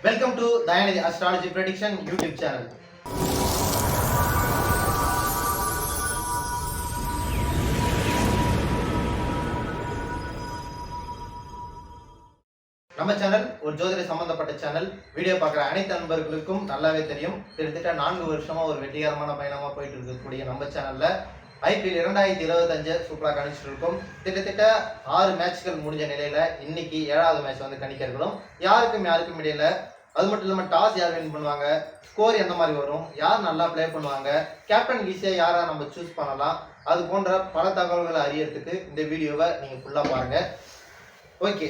Welcome to Dayanidhi astrology prediction YouTube channel நம்ம channel ஒரு ஜோதிட சம்பந்தப்பட்ட சேனல் வீடியோ பார்க்குற அனைத்து நண்பர்களுக்கும் நல்லாவே தெரியும். கிட்டத்தட்ட நான்கு வருஷமா ஒரு வெற்றிகரமான பயணமா போயிட்டு இருக்கக்கூடிய நம்ம சேனல்ல ஐபிஎல் இரண்டாயிரத்தி இருபத்தஞ்சு சூப்பராக கணிச்சிட்டு இருக்கோம் கிட்டத்தட்ட ஆறு மேட்ச்கள் முடிஞ்ச நிலையில இன்னைக்கு ஏழாவது மேட்ச் வந்து கணிக்க இருக்கிறோம் யாருக்கும் யாருக்கும் இடையில அது மட்டும் இல்லாமல் டாஸ் யார் வின் பண்ணுவாங்க ஸ்கோர் எந்த மாதிரி வரும் யார் நல்லா ப்ளே பண்ணுவாங்க கேப்டன் ஈஸியாக யாரை நம்ம சூஸ் பண்ணலாம் அது போன்ற பல தகவல்களை அறியறதுக்கு இந்த வீடியோவை நீங்கள் ஃபுல்லாக பாருங்க. ஓகே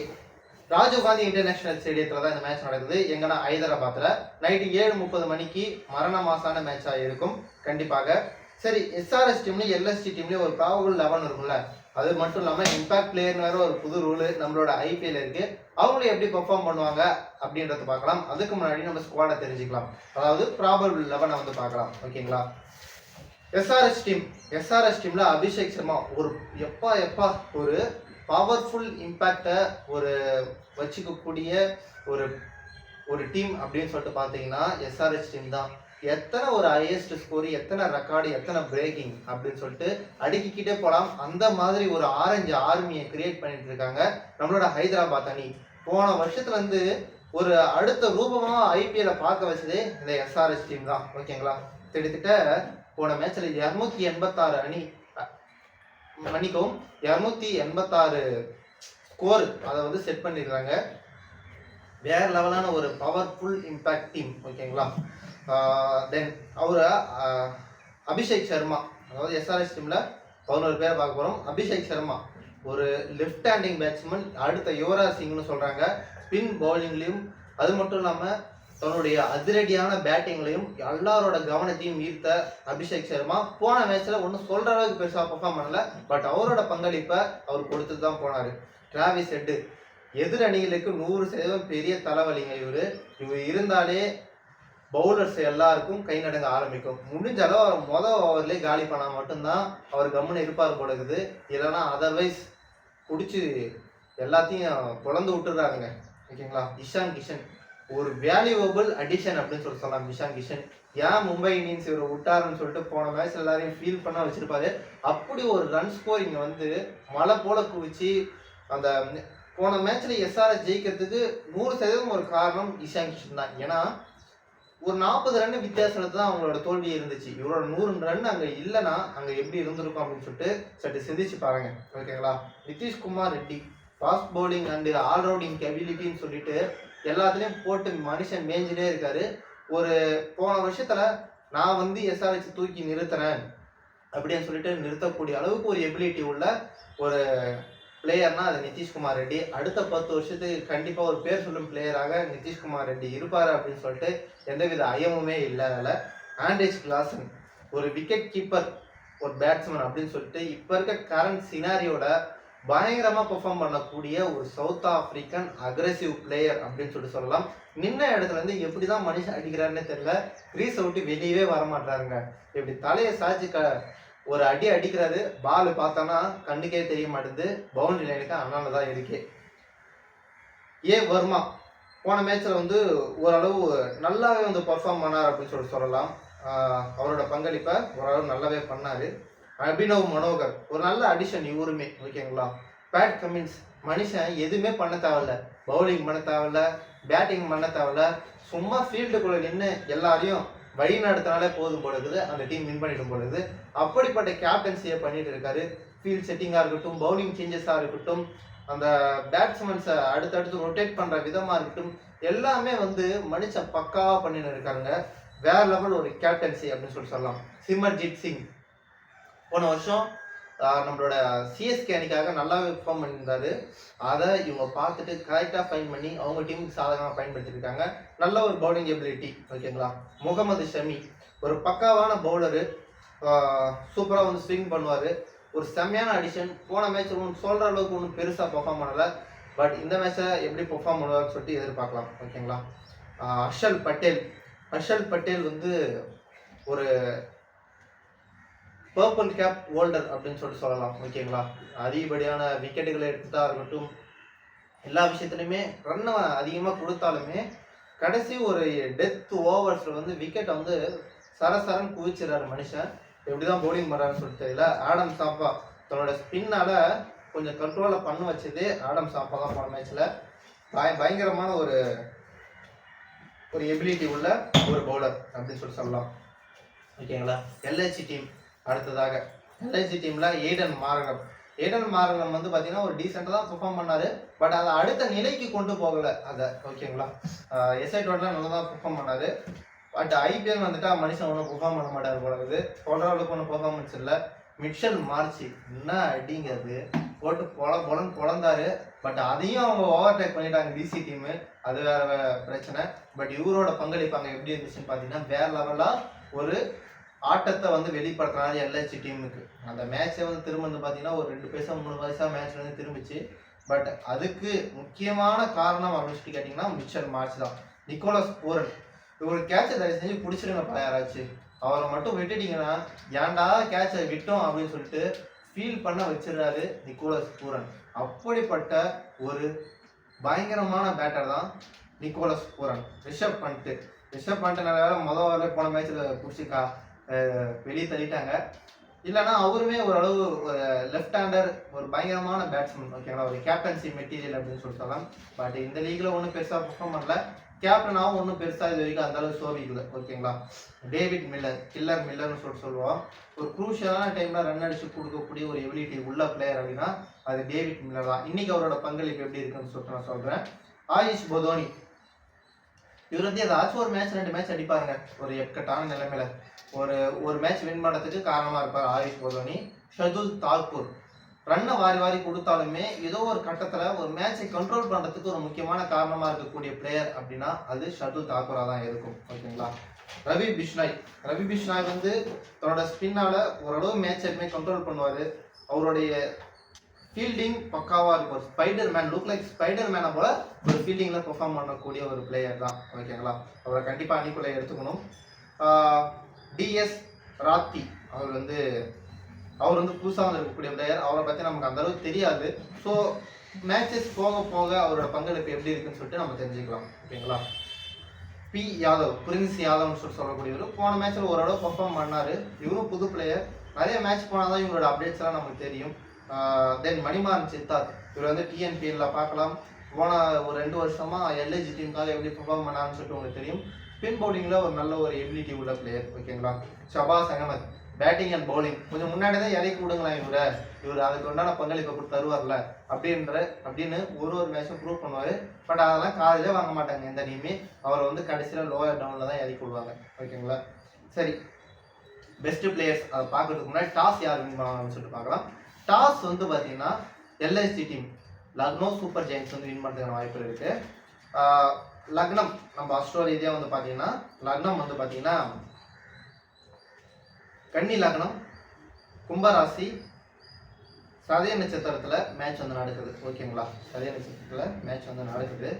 ராஜீவ் காந்தி இன்டர்நேஷனல் ஸ்டேடியத்தில் தான் இந்த மேட்ச் நடக்குது. எங்கன்னா ஹைதராபாத்தில் நைட்டு ஏழு முப்பது மணிக்கு மரண மாசான மேட்சாக இருக்கும். கண்டிப்பாக சரி எஸ்ஆர்எஸ் டீம்லேயும் எல்எஸ்டி டீம்லேயும் ஒரு ப்ராபபிள் லெவன் இருக்கும்ல. அது மட்டும் இல்லாமல் இம்பாக்ட் பிளேயர்னு வேற ஒரு புது ரூலு நம்மளோட ஐபிஎல் இருக்கு. அவங்களும் எப்படி பெர்ஃபார்ம் பண்ணுவாங்க அப்படின்றத பார்க்கலாம். அதுக்கு முன்னாடி நம்ம ஸ்குவாடை தெரிஞ்சுக்கலாம். அதாவது ப்ராபபிள் லெவனை வந்து பார்க்கலாம். ஓகேங்களா? எஸ்ஆர்எஸ் டீம் எஸ்ஆர்எஸ் டீம்ல அபிஷேக் சர்மா ஒரு எப்பா எப்பா ஒரு பவர்ஃபுல் இம்பேக்டை ஒரு வச்சுக்கக்கூடிய ஒரு ஒரு டீம் அப்படின்னு சொல்லிட்டு பார்த்தீங்கன்னா எஸ்ஆர்எஸ் டீம் தான். எத்தனை ஒரு ஹையஸ்ட் ஸ்கோர் எத்தனை ரெக்கார்டு எத்தனை பிரேக்கிங் அப்படின்னு சொல்லிட்டு அடுக்கிக்கிட்டே போகலாம் அந்த மாதிரி ஒரு ஆரஞ்சு ஆர்மியை கிரியேட் பண்ணிட்டு இருக்காங்க நம்மளோட ஹைதராபாத் அணி. போன வருஷத்துலேருந்து ஒரு அடுத்த ரூபமாக ஐபிஎல்ல பார்க்க வச்சதே இந்த எஸ்ஆர்எஸ் டீம் தான். ஓகேங்களா கிட்டத்தட்ட போன மேட்ச்சில் இரநூத்தி எண்பத்தாறு அணி மன்னிக்கவும் இரநூத்தி எண்பத்தாறு ஸ்கோர் அதை வந்து செட் பண்ணிடுறாங்க வேற லெவலான ஒரு பவர்ஃபுல் இம்பாக்ட் டீம் ஓகேங்களா தென் அவர் அபிஷேக் சர்மா அதாவது எஸ்ஆர்எஸ் டீமில் பதினோரு பேரை பார்க்க போகிறோம் அபிஷேக் சர்மா ஒரு லெஃப்ட் ஹேண்டிங் பேட்ஸ்மேன் அடுத்த யுவராஜ் சிங்னு சொல்கிறாங்க ஸ்பின் பவுலிங்லேயும் அது மட்டும் இல்லாமல் தன்னுடைய அதிரடியான பேட்டிங்லையும் எல்லாரோட கவனத்தையும் ஈர்த்த அபிஷேக் சர்மா. போன மேட்ச்சில் ஒன்றும் சொல்கிற அளவுக்கு பெருசாக பர்ஃபார்ம் பண்ணல பட் அவரோட பங்களிப்பை அவர் கொடுத்துட்டு தான் போனார். டிராவிஸ் ஹெட்டு எதிர் அணிகளுக்கு நூறு சதவீதம் பெரிய தலைவலிங்க இவரு. இவர் இருந்தாலே பவுலர்ஸ் எல்லாருக்கும் கை நடங்க ஆரம்பிக்கும். முடிஞ்ச அளவு அவர் மொதல் ஓவர்லேயே காலி பண்ணால் மட்டும்தான் அவர் கம்முன்னு இருப்பார் போல இருக்குது. இல்லைன்னா அதர்வைஸ் பிடிச்சி எல்லாத்தையும் குழந்து விட்டுறாங்க ஓகேங்களா? இஷான் கிஷன். ஒரு வேல்யூவபிள் அடிஷன் அப்படின்னு சொல்லி சொல்லலாம் இஷான் கிஷன். ஏன் மும்பை இந்தியன்ஸ் இவரை விட்டாருன்னு சொல்லிட்டு போன மேட்ச் எல்லாரையும் ஃபீல் பண்ண வச்சிருப்பாரு. அப்படி ஒரு ரன் ஸ்கோரிங் வந்து மழை போல குவிச்சு அந்த போன மேட்ச்ல எஸ்ஆர்எஸ் ஜெயிக்கிறதுக்கு நூறு சதவீதம் ஒரு காரணம் இஷான் கிஷன் தான். ஏன்னா ஒரு நாற்பது ரன் வித்தியாசத்துல தான் அவங்களோட தோல்வி இருந்துச்சு. இவரோட நூறு ரன் அங்க இல்லைன்னா அங்க எப்படி இருந்திருக்கும் அப்படின்னு சொல்லிட்டு சற்று சிந்திச்சு பாருங்க. ஓகேங்களா Nitishkumar Reddy fast bowling and allrounding கெபிலிட்டின்னு சொல்லிட்டு எல்லாத்துலேயும் போட்டு மனுஷன் மேய்ஞ்சிட்டே இருக்காரு. ஒரு போன வருஷத்துல நான் வந்து எஸ்ஆர்எச் தூக்கி நிறுத்துறேன் அப்படின்னு சொல்லிட்டு நிறுத்தக்கூடிய அளவுக்கு ஒரு எபிலிட்டி உள்ள ஒரு பிளேயர்னா அது நிதிஷ்குமார் ரெட்டி. அடுத்த பத்து வருஷத்துக்கு கண்டிப்பா ஒரு பேர் சொல்லும் பிளேயராக நிதிஷ்குமார் ரெட்டி இருப்பார் அப்படின்னு சொல்லிட்டு எந்தவித ஐயமுமே இல்லை அதில் ஆண்ட்ரேஜ் கிளாசன் ஒரு விக்கெட் கீப்பர் ஒரு பேட்ஸ்மேன் அப்படின்னு சொல்லிட்டு இப்போ இருக்க கரண்ட் சினாரியோட பயங்கரமாக பெர்ஃபார்ம் பண்ணக்கூடிய ஒரு சவுத் ஆப்பிரிக்கன் அக்ரெசிவ் பிளேயர் அப்படின்னு சொல்லிட்டு சொல்லலாம். நின்ன இடத்துல இருந்து எப்படி தான் மனுஷன் அடிக்கிறாருன்னே தெரியல. கிரீஸை விட்டு வெளியவே வர மாட்டாருங்க இப்படி தலையை சாய்ச்சி க ஒரு அடி அடிக்கிறாரு பால் பார்த்தோன்னா கண்ணுக்கே தெரிய மாட்டேது பவுண்டரி லைனுக்கு அதனால தான் இருக்கு. ஏ வர்மா போன மேட்ச்சில் வந்து ஓரளவு நல்லாவே வந்து பர்ஃபார்ம் பண்ணார் அப்படின்னு சொல்லி சொல்லலாம். அவரோட பங்களிப்பை ஓரளவு நல்லாவே பண்ணார். அபினவ் மனோகர் ஒரு நல்ல அடிஷன் இவருமே ஓகேங்களா பேட் கமின்ஸ் மனுஷன் எதுவுமே பண்ண தேவையில்ல. பவுலிங் பண்ண தேவையில்ல பேட்டிங் பண்ண தேவையில்ல. சும்மா ஃபீல்டுக்குள்ளே நின்று எல்லாரையும் வழி நடத்தினாலே போதும் போடுது அந்த டீம் வின் பண்ணிடும் போடுது அப்படிப்பட்ட கேப்டன்சியை பண்ணிட்டு இருக்காரு. ஃபீல்ட் செட்டிங்காக இருக்கட்டும் பவுலிங் சேஞ்சஸாக இருக்கட்டும் அந்த பேட்ஸ்மேன்ஸை அடுத்தடுத்து ரொட்டேட் பண்ணுற விதமாக இருக்கட்டும் எல்லாமே வந்து மனுஷன் பக்காவாக பண்ணின்னு இருக்காருங்க. வேற லெவல் ஒரு கேப்டன்சி அப்படின்னு சொல்லி சொல்லலாம். சிமர்ஜித் சிங். போன வருஷம் நம்மளோட சிஎஸ்கே அணிக்காக நல்லாவே பெர்ஃபார்ம் பண்ணியிருந்தாரு. அதை இவங்க பார்த்துட்டு கரெக்டாக ஃபைன் பண்ணி அவங்க டீமுக்கு சாதகமாக பயன்படுத்தியிருக்காங்க. நல்ல ஒரு பவுலிங் எபிலிட்டி ஓகேங்களா முகமது ஷமி ஒரு பக்காவான பவுலரு சூப்பராக வந்து ஸ்விங் பண்ணுவார். ஒரு செம்மையான அடிஷன் போன மேட்ச் ஒன்று சொல்கிற அளவுக்கு ஒன்றும் பெருசாக பெர்ஃபார்ம் பண்ணலை. பட் இந்த மேட்ச்சை எப்படி பெர்ஃபார்ம் பண்ணுவார்னு சொல்லிட்டு எதிர்பார்க்கலாம் ஓகேங்களா ஹர்ஷல் பட்டேல். ஹர்ஷல் பட்டேல் வந்து ஒரு பர்பிள் கேப் ஹோல்டர் அப்படின்னு சொல்லிட்டு சொல்லலாம் ஓகேங்களா அதிகப்படியான விக்கெட்டுகளை எடுத்துட்டா இருக்கட்டும் எல்லா விஷயத்துலையுமே ரன்னை அதிகமாக கொடுத்தாலுமே கடைசி ஒரு டெத் ஓவர்ஸில் வந்து விக்கெட்டை வந்து சரசரன் குவிச்சிடறாரு மனுஷன். எப்படி தான் பவுலிங் பண்றாருன்னு சொல்லிட்டு தெரியல. ஆடம் சாப்பா தன்னோட ஸ்பின்னால் கொஞ்சம் கண்ட்ரோலை பண்ண வச்சது ஆடம் சாப்பா தான் போன மேட்ச்சில் பய பயங்கரமான ஒரு ஒரு எபிலிட்டி உள்ள ஒரு பவுலர் அப்படின்னு சொல்லி சொல்லலாம். ஓகேங்களா எல்ஐசி டீம் அடுத்ததாக எல்ஐசி டீமில் ஏடன் மாரகம் ஏடன் மாரகம் வந்து பார்த்தீங்கன்னா ஒரு டீசெண்டாக தான் பெர்ஃபார்ம் பண்ணார். பட் அதை அடுத்த நிலைக்கு கொண்டு போகல. அதை ஓகேங்களா எஸ்ஐ டோட்டலாக நல்லா தான் பெர்ஃபார்ம் பண்ணார். பட் ஐபிஎல் வந்துட்டா மனுஷன் ஒன்றும் பெர்ஃபார்ம் பண்ண மாட்டார் போல இருக்குது. சொல்கிற அளவுக்கு ஒன்றும் பெர்ஃபார்மன்ஸ் இல்லை. மிட்சல் மார்ச்சி என்ன அடிங்கிறது போட்டு பொல பொலன் பொழந்தாரு பட் அதையும் அவங்க ஓவர் டேக் பண்ணிட்டாங்க டிசி டீமு அது வேற பிரச்சனை. பட் இவரோட பங்களிப்பாங்க எப்படி இருந்துச்சுன்னு பார்த்தீங்கன்னா வேற லெவலாக ஒரு ஆட்டத்தை வந்து வெளிப்படுத்துறாரு எல்ஐசி டீமுக்கு. அந்த மேட்சை வந்து திரும்ப வந்து பார்த்தீங்கன்னா ஒரு ரெண்டு பைசா மூணு பைசா மேட்ச் வந்து திரும்பிச்சு. பட் அதுக்கு முக்கியமான காரணம் அப்படின்னு சொல்லி கேட்டிங்கன்னா மிச்சல் மார்ச் தான். நிக்கோலஸ் போரல் இவர் கேட்சை தயவு செஞ்சு பிடிச்சிருங்கப்பா யாராச்சு அவரை மட்டும் விட்டுட்டீங்கன்னா ஏன்டா கேட்சை விட்டோம் அப்படின்னு சொல்லிட்டு ஃபீல் பண்ண வச்சிடுறாரு நிக்கோலஸ் பூரன். அப்படிப்பட்ட ஒரு பயங்கரமான பேட்டர் தான் நிக்கோலஸ் பூரன். ரிஷப் பண்ணிட்டு ரிஷப் பண்ணிட்டு நிறைய வேலை முதல் ஓவரில் போன மேட்ச்சில் பிடிச்சிக்கா வெளியே தள்ளிட்டாங்க. இல்லைன்னா அவருமே ஓரளவு ஒரு லெஃப்ட் ஹேண்டர் ஒரு பயங்கரமான பேட்ஸ்மேன் ஓகேங்களா ஒரு கேப்டன்சி மெட்டீரியல் அப்படின்னு சொல்லி சொல்லலாம். பட் இந்த லீக்ல ஒன்றும் பெருசாக பர்ஃபார்ம் பண்ணல. கேப்டனாகவும் ஒன்றும் பெருசாக இது வரைக்கும் அந்தளவுக்கு சோபிக்கல ஓகேங்களா டேவிட் மில்லர் கில்லர் மில்லர்னு சொல்லிட்டு சொல்லுவோம். ஒரு குரூஷியலான டைம்ல ரன் அடிச்சு கொடுக்கக்கூடிய ஒரு எபிலிட்டி உள்ள பிளேயர் அப்படின்னா அது டேவிட் மில்லர் தான். இன்னைக்கு அவரோட பங்களிப்பு எப்படி இருக்குன்னு சொல்லிட்டு நான் சொல்கிறேன் ஆயுஷ் பொதோனி இவர் வந்து ஏதாச்சும் ஒரு மேட்ச் ரெண்டு மேட்ச் அடிப்பாருங்க. ஒரு எக்கட்டான நிலைமையில. ஒரு ஒரு மேட்ச் வின் பண்ணுறதுக்கு காரணமாக இருப்பார் ஆயுஷ் பொதோனி ஷதுல் தாக்கூர். ரன்னை வாரி வாரி கொடுத்தாலுமே ஏதோ ஒரு கட்டத்தில் ஒரு மேட்சை கண்ட்ரோல் பண்ணுறதுக்கு ஒரு முக்கியமான காரணமாக இருக்கக்கூடிய பிளேயர் அப்படின்னா அது ஷதுல் தாக்கூரா தான் இருக்கும். ஓகேங்களா? ரவி பிஷ்னாய். ரவி பிஷ்னாய் வந்து தன்னோட ஸ்பின்னால் ஓரளவு மேட்ச் எப்பவுமே கண்ட்ரோல் பண்ணுவார். அவருடைய ஃபீல்டிங் பக்காவாக இருக்கும். Spider man look like spider மேனை போல ஒரு ஃபீல்டிங்கில் பெர்ஃபார்ம் பண்ணக்கூடிய ஒரு பிளேயர் தான். ஓகேங்களா அவரை கண்டிப்பாக அணிக்குள்ளே எடுத்துக்கணும். டிஎஸ் ராத்தி. அவர் வந்து அவர் வந்து புதுசாக வந்து இருக்கக்கூடிய பிளேயர் அவரை பற்றி நமக்கு அந்தளவுக்கு தெரியாது. ஸோ மேட்சஸ் போக போக அவரோட பங்களிப்பு எப்படி இருக்குன்னு சொல்லிட்டு நம்ம தெரிஞ்சுக்கலாம். ஓகேங்களா பி யாதவ் பிரின்ஸ் யாதவ்னு சொல்லி சொல்லக்கூடியவர். போன மேட்ச்சில் ஓரளவு பெர்ஃபார்ம் பண்ணார். இவரும் புது பிளேயர் நிறைய மேட்ச் போனால் தான் இவரோட அப்டேட்ஸ்லாம் நமக்கு தெரியும். தென் மணிமாறன் சித்தார்த். இவர் வந்து டிஎன்பிஎல்ல பார்க்கலாம். போன ஒரு ரெண்டு வருஷமா எல்ஐஜி டீமுக்காக எப்படி பெர்ஃபார்ம் பண்ணான்னு சொல்லிட்டு உங்களுக்கு தெரியும். ஸ்பின் பவுலிங்கில் ஒரு நல்ல ஒரு எபிலிட்டி உள்ள பிளேயர் ஓகேங்களா Shahbaz Ahmed. Batting and bowling கொஞ்சம் முன்னாடி தான் இறக்கி விடுங்களேன் இவரை. இவர் அதுக்கு உண்டான பங்களிப்பை கொடுத்து தருவார்ல. அப்படின்ற அப்படின்னு ஒரு ஒரு மேட்சும் ப்ரூவ் பண்ணுவார். பட் அதெல்லாம் காலையிலே வாங்க மாட்டாங்க எந்த டீமே அவரை வந்து கடைசியில் லோயர் டவுனில் தான் இறக்கி விடுவாங்க. ஓகேங்களா சரி. பெஸ்ட் பிளேயர்ஸ் அதை பார்க்கறதுக்கு முன்னாடி டாஸ் யார் வின் பண்ணுவாங்கன்னு சொல்லிட்டு பார்க்கலாம். டாஸ் வந்து பார்த்தீங்கன்னா LSG team Lucknow Super Giants வந்து வின் பண்ணுறதுக்கான வாய்ப்பு இருக்கு. லக்னம் நம்ம அஸ்ட்ரோ ரீதியாக வந்து பார்த்தீங்கன்னா லக்னம் வந்து பார்த்தீங்கன்னா கன்னி லக்னம் கும்பராசி சதய நட்சத்திரத்தில் மேட்ச் வந்து நடக்குது. ஓகேங்களா சதய நட்சத்திரத்தில் மேட்ச் வந்து நடக்குது.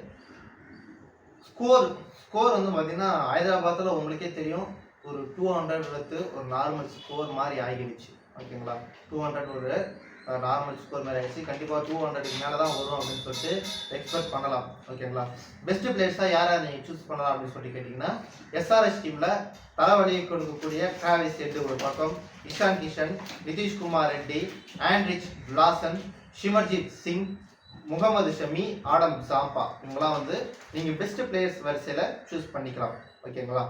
ஸ்கோர் ஸ்கோர் வந்து பார்த்தீங்கன்னா ஹைதராபாத்தில் உங்களுக்கே தெரியும். ஒரு டூ ஹண்ட்ரட் எடுத்து ஒரு நார்மல் ஸ்கோர் மாதிரி ஆகிடுச்சு. ஓகேங்களா? டூ ஹண்ட்ரட் ஒரு நார்மல் ஸ்கோர் மாதிரி ஆயிடுச்சு. கண்டிப்பாக டூ ஹண்ட்ரடுக்கு மேலே தான் வரும் அப்படின்னு சொல்லிட்டு எக்ஸ்பெக்ட் பண்ணலாம். ஓகேங்களா? பெஸ்ட் பிளேயர்ஸாக யாரை நீங்கள் சூஸ் பண்ணலாம் அப்படின்னு சொல்லி கேட்டிங்கன்னா எஸ்ஆர்எஸ் டீமில் தலைவலியை கொடுக்கக்கூடிய டிராவிஸ் ரெட்டு ஒரு பக்கம் இஷான் கிஷன் நிதிஷ்குமார் ரெட்டி ஆண்ட்ரிச் பிளாசன் ஷிமர்ஜித் சிங் முகமது ஷமி ஆடம் சாம்பா இவங்கெல்லாம் வந்து நீங்கள் பெஸ்ட் பிளேயர்ஸ் வரிசையில் சூஸ் பண்ணிக்கலாம். ஓகேங்களா?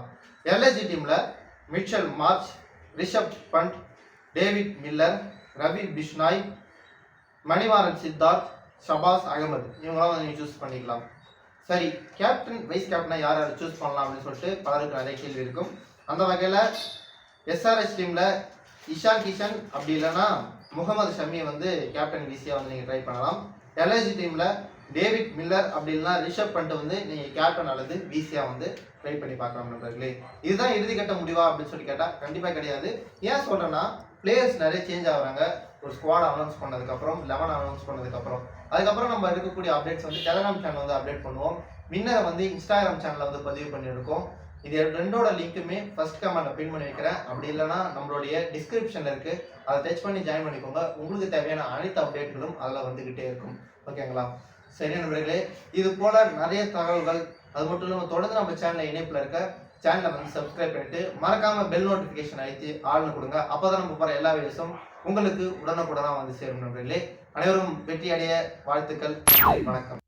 எல்ஐஜி டீமில் Mitchell Marsh Rishabh Pant David Miller Ravi Bishnoi Manimaran Siddharth Shahbaz Ahmed. இவங்களாம் வந்து நீங்கள் சூஸ் பண்ணிக்கலாம். சரி கேப்டன் வைஸ் கேப்டனை யார் யார் சூஸ் பண்ணலாம் அப்படின்னு சொல்லிட்டு பலருக்கு நிறைய கேள்வி இருக்கும். அந்த வகையில் எஸ்ஆர்எஸ் டீமில் இஷான் கிஷன் அப்படி இல்லைன்னா முகமது ஷமியை வந்து கேப்டன் ஈஸியாக வந்து நீங்கள் ட்ரை பண்ணலாம். எல்ஐசி டீமில் டேவிட் மில்லர் அப்படி இல்லைன்னா ரிஷப் பண்ணிட்டு வந்து நீங்கள் கேப்டன் அல்லது ஈஸியாக வந்து ட்ரை பண்ணி பார்க்கலாம் நண்பர்களே. இதுதான் இறுதிக்கட்ட முடிவா அப்படின்னு சொல்லி கேட்டால் கண்டிப்பாக கிடையாது. ஏன் சொல்கிறேன்னா பிளேயர்ஸ் நிறைய சேஞ்ச் ஆகுறாங்க. ஒரு ஸ்குவாட் அனௌன்ஸ் பண்ணதுக்கப்புறம் லெவன் அனௌன்ஸ் பண்ணதுக்கப்புறம். அதுக்கப்புறம் நம்ம இருக்கக்கூடிய அப்டேட்ஸ் வந்து டெலகிராம் சேனல் வந்து அப்டேட் பண்ணுவோம். வின்னரை வந்து இன்ஸ்டாகிராம் சேனலில் வந்து பதிவு பண்ணியிருக்கோம். இது ரெண்டோட லிங்க்குமே ஃபர்ஸ்ட் கமெண்ட்ல பின் பண்ணி வைக்கிறேன். அப்படி இல்லைனா நம்மளுடைய டிஸ்கிரிப்ஷனில் இருக்குது அதை டச் பண்ணி ஜாயின் பண்ணிக்கோங்க. உங்களுக்கு தேவையான அனைத்து அப்டேட்களும் அதில் வந்துக்கிட்டே இருக்கும். ஓகேங்களா சரி நண்பர்களே இது போல நிறைய தகவல்கள். அது மட்டும் இல்லாமல் தொடர்ந்து நம்ம சேனல் இணைப்பில் இருக்க சேனலை வந்து சப்ஸ்கிரைப் பண்ணிட்டு மறக்காம பெல் நோட்டிஃபிகேஷன் அழைத்து ஆள்னு கொடுங்க. அப்பதான் நம்ம போகிற எல்லா வீடியோஸும் உங்களுக்கு உடனுக்குடனாக வந்து சேரும் நண்பர்களே. அனைவரும் வெற்றி அடைய வாழ்த்துக்கள். வணக்கம்.